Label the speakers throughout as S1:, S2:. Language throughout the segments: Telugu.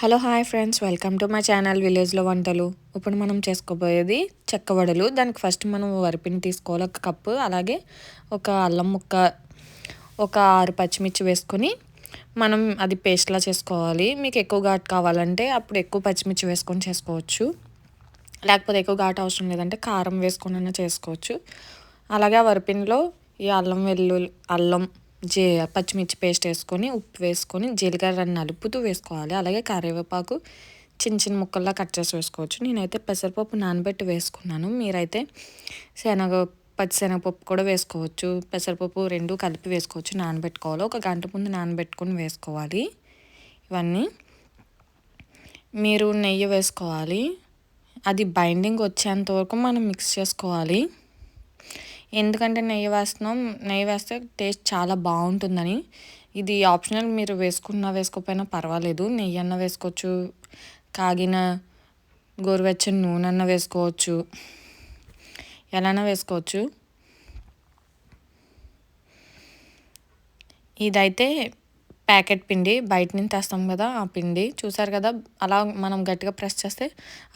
S1: Hello hi friends. Welcome to my channel విలేజ్లో వంటలు. ఇప్పుడు మనం చేసుకోబోయేది చెక్క వడలు. దానికి ఫస్ట్ మనం వరిపిండి తీసుకోవాలి ఒక కప్పు. అలాగే ఒక అల్లం ముక్క ఒక ఆరు పచ్చిమిర్చి వేసుకొని మనం అది పేస్ట్లా చేసుకోవాలి. మీకు ఎక్కువ ఘాటు కావాలంటే అప్పుడు ఎక్కువ పచ్చిమిర్చి వేసుకొని చేసుకోవచ్చు. లేకపోతే ఎక్కువ ఘాటు అవసరం లేదంటే కారం వేసుకొని చేసుకోవచ్చు. అలాగే ఆ వరిపిండిలో ఈ అల్లం వెల్లుల్లి అల్లం జీ పచ్చిమిర్చి పేస్ట్ వేసుకొని ఉప్పు వేసుకొని జీలకర్ర నలుపుతూ వేసుకోవాలి. అలాగే కరివేపాకు చిన్న చిన్న ముక్కల్లా కట్ చేసి వేసుకోవచ్చు. నేనైతే పెసరపప్పు నానబెట్టి వేసుకున్నాను. మీరైతే శనగ పచ్చిశనగపప్పు కూడా వేసుకోవచ్చు. పెసరపప్పు రెండు కలిపి వేసుకోవచ్చు. నానబెట్టుకోవాలి. ఒక గంట ముందు నానబెట్టుకొని వేసుకోవాలి. ఇవన్నీ. మీరు నెయ్యి వేసుకోవాలి. అది బైండింగ్ వచ్చేంత వరకు మనం మిక్స్ చేసుకోవాలి. ఎందుకంటే నెయ్యి వేస్తున్నాం. నెయ్యి వేస్తే టేస్ట్ చాలా బాగుంటుందని. ఇది ఆప్షనల్ మీరు వేసుకున్నా వేసుకోకపోయినా పర్వాలేదు. నెయ్యి అన్న వేసుకోవచ్చు. కాగిన గోరువెచ్చని నూనె అన్న వేసుకోవచ్చు. ఎలానా వేసుకోవచ్చు. ఇదైతే ప్యాకెట్ పిండి బయట నుంచి తెస్తాం కదా ఆ పిండి. చూసారు కదా అలా మనం గట్టిగా ప్రెస్ చేస్తే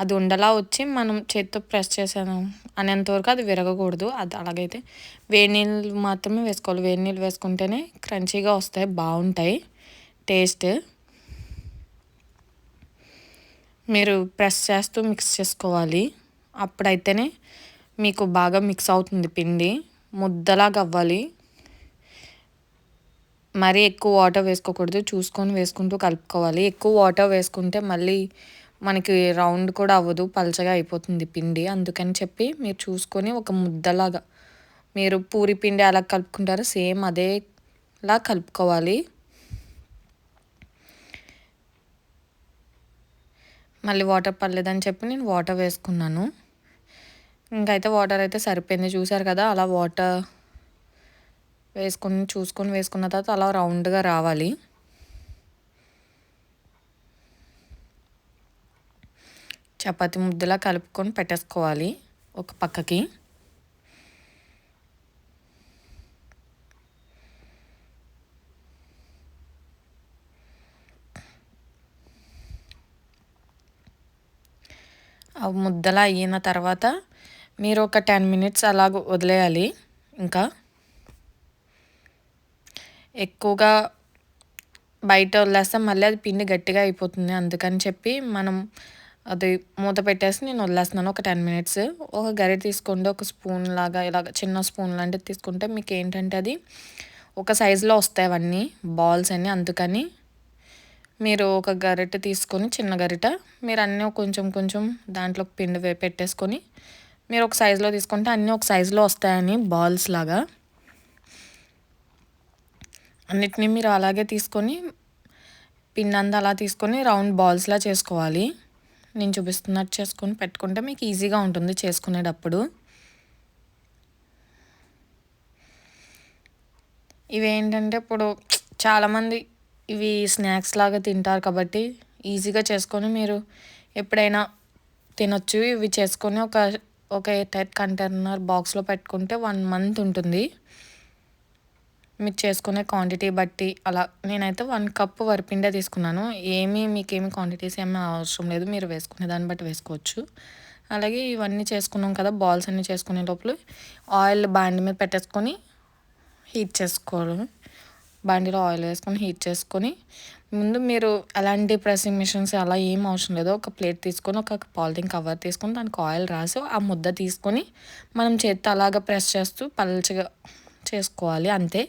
S1: అది ఉండలా వచ్చి మనం చేతితో ప్రెస్ చేసాను అనేంతవరకు అది విరగకూడదు. అది అలాగైతే వేడి నీళ్ళు మాత్రమే వేసుకోవాలి. వేడి నీళ్ళు వేసుకుంటేనే క్రంచీగా వస్తాయి బాగుంటాయి. టేస్ట్ మీరు ప్రెస్ చేస్తూ మిక్స్ చేసుకోవాలి. అప్పుడైతేనే మీకు బాగా మిక్స్ అవుతుంది పిండి. ముద్దలాగా అవ్వాలి. మరీ ఎక్కువ వాటర్ వేసుకోకూడదు. చూసుకొని వేసుకుంటూ కలుపుకోవాలి. ఎక్కువ వాటర్ వేసుకుంటే మళ్ళీ మనకి రౌండ్ కూడా అవ్వదు. పలచగా అయిపోతుంది పిండి. అందుకని చెప్పి మీరు చూసుకొని ఒక ముద్దలాగా మీరు పూరి పిండి ఎలా కలుపుకుంటారో. సేమ్ అదేలా కలుపుకోవాలి. మళ్ళీ వాటర్ పర్లేదని చెప్పి నేను వాటర్ వేసుకున్నాను. ఇంకైతే వాటర్ అయితే సరిపోయింది. చూసారు కదా అలా వాటర్ వేసుకొని చూసుకొని వేసుకున్న తర్వాత అలా రౌండ్గా రావాలి. చపాతి ముద్దలా కలుపుకొని పెట్టేసుకోవాలి ఒక పక్కకి. ముద్దలా అయిన తర్వాత మీరు ఒక టెన్ మినిట్స్ అలాగ వదిలేయాలి. ఇంకా ఎక్కువగా బయట వదిలేస్తే. మళ్ళీ అది పిండి గట్టిగా అయిపోతుంది. అందుకని చెప్పి మనం అది మూత పెట్టేసి నేను వదిలేస్తున్నాను. ఒక టెన్ మినిట్స్. ఒక గరి తీసుకోండి. ఒక స్పూన్ లాగా ఇలాగ చిన్న స్పూన్ లాంటిది తీసుకుంటే మీకు ఏంటంటే అది ఒక సైజులో వస్తాయి అవన్నీ బాల్స్ అన్నీ. అందుకని మీరు ఒక గరిట తీసుకొని చిన్న గరిట మీరు అన్నీ కొంచెం కొంచెం దాంట్లో పిండి పెట్టేసుకొని మీరు ఒక సైజులో తీసుకుంటే అన్నీ ఒక సైజులో వస్తాయని బాల్స్ లాగా అన్నిటినీ మీరు అలాగే తీసుకొని పిన్ అంతా అలా తీసుకొని రౌండ్ బాల్స్లా చేసుకోవాలి. నేను చూపిస్తున్నట్టు చేసుకొని పెట్టుకుంటే మీకు ఈజీగా ఉంటుంది చేసుకునేటప్పుడు. ఇవేంటంటే ఇప్పుడు చాలామంది ఇవి స్నాక్స్ లాగా తింటారు కాబట్టి ఈజీగా చేసుకొని మీరు ఎప్పుడైనా తినొచ్చు. ఇవి చేసుకొని ఒక ఒక ఎయిర్ కంటైనర్ బాక్స్లో పెట్టుకుంటే వన్ మంత్ ఉంటుంది. మీరు చేసుకునే క్వాంటిటీ బట్టి అలా నేనైతే వన్ కప్ వరిపిండే తీసుకున్నాను. ఏమీ మీకు ఏమి క్వాంటిటీస్ ఏమీ అవసరం లేదు. మీరు వేసుకునే దాన్ని బట్టి వేసుకోవచ్చు. అలాగే ఇవన్నీ చేసుకున్నాం కదా బాల్స్ అన్నీ చేసుకునే లోపల ఆయిల్ బాండి మీద పెట్టేసుకొని హీట్ చేసుకోవాలి. బాండీలో ఆయిల్ వేసుకొని హీట్ చేసుకొని ముందు మీరు ఎలాంటి ప్రెసింగ్ మిషన్స్ అలా ఏం అవసరం లేదు. ఒక ప్లేట్ తీసుకొని ఒక పాలిథిన్ కవర్ తీసుకొని దానికి ఆయిల్ రాసి ఆ ముద్ద తీసుకొని మనం చేత్తో అలాగ ప్రెస్ చేస్తూ పల్చగా చేసుకోవాలి. అంతే.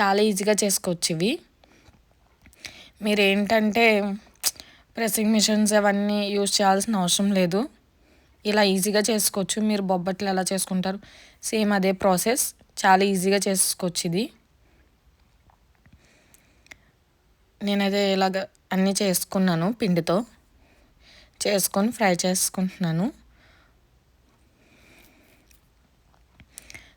S1: చాలా ఈజీగా చేసుకోవచ్చు ఇవి. మీరు ఏంటంటే ప్రెసింగ్ మిషన్స్ అవన్నీ యూజ్ చేయాల్సిన అవసరం లేదు. ఇలా ఈజీగా చేసుకోవచ్చు. మీరు బొబ్బట్లు ఎలా చేసుకుంటారు? సేమ్ అదే ప్రాసెస్. చాలా ఈజీగా చేసుకోవచ్చు ఇది. నేనైతే ఇలాగ అన్నీ చేసుకున్నాను పిండితో. చేసుకొని ఫ్రై చేసుకుంటున్నాను.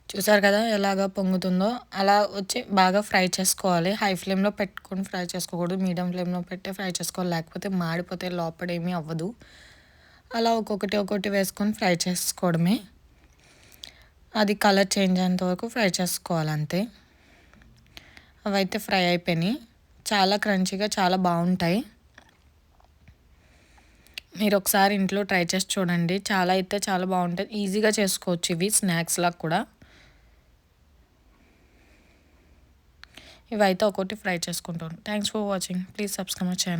S1: చూసారు కదా ఎలాగ పొంగుతుందో? అలా వచ్చి బాగా ఫ్రై చేసుకోవాలి. హై ఫ్లేమ్లో పెట్టుకొని ఫ్రై చేసుకోకూడదు. మీడియం ఫ్లేమ్లో పెట్టి ఫ్రై చేసుకోవాలి. లేకపోతే మాడిపోతే లోపల ఏమీ అవ్వదు. అలా ఒక్కొక్కటి ఒక్కొక్కటి వేసుకొని ఫ్రై చేసుకోవడమే. అది కలర్ చేంజ్ అయ్యేంత వరకు ఫ్రై చేసుకోవాలి అంతే. అవైతే ఫ్రై అయిపోయినాయి. చాలా క్రంచీగా చాలా బాగుంటాయి. మీరు ఒకసారి ఇంట్లో ట్రై చేసి చూడండి. చాలా అయితే చాలా బాగుంటుంది ఈజీగా చేసుకోవచ్చు ఇవి స్నాక్స్లా కూడా. ఇవైతే ఒకటి ఫ్రై చేసుకుంటాను. Thanks for watching please subscribe my channel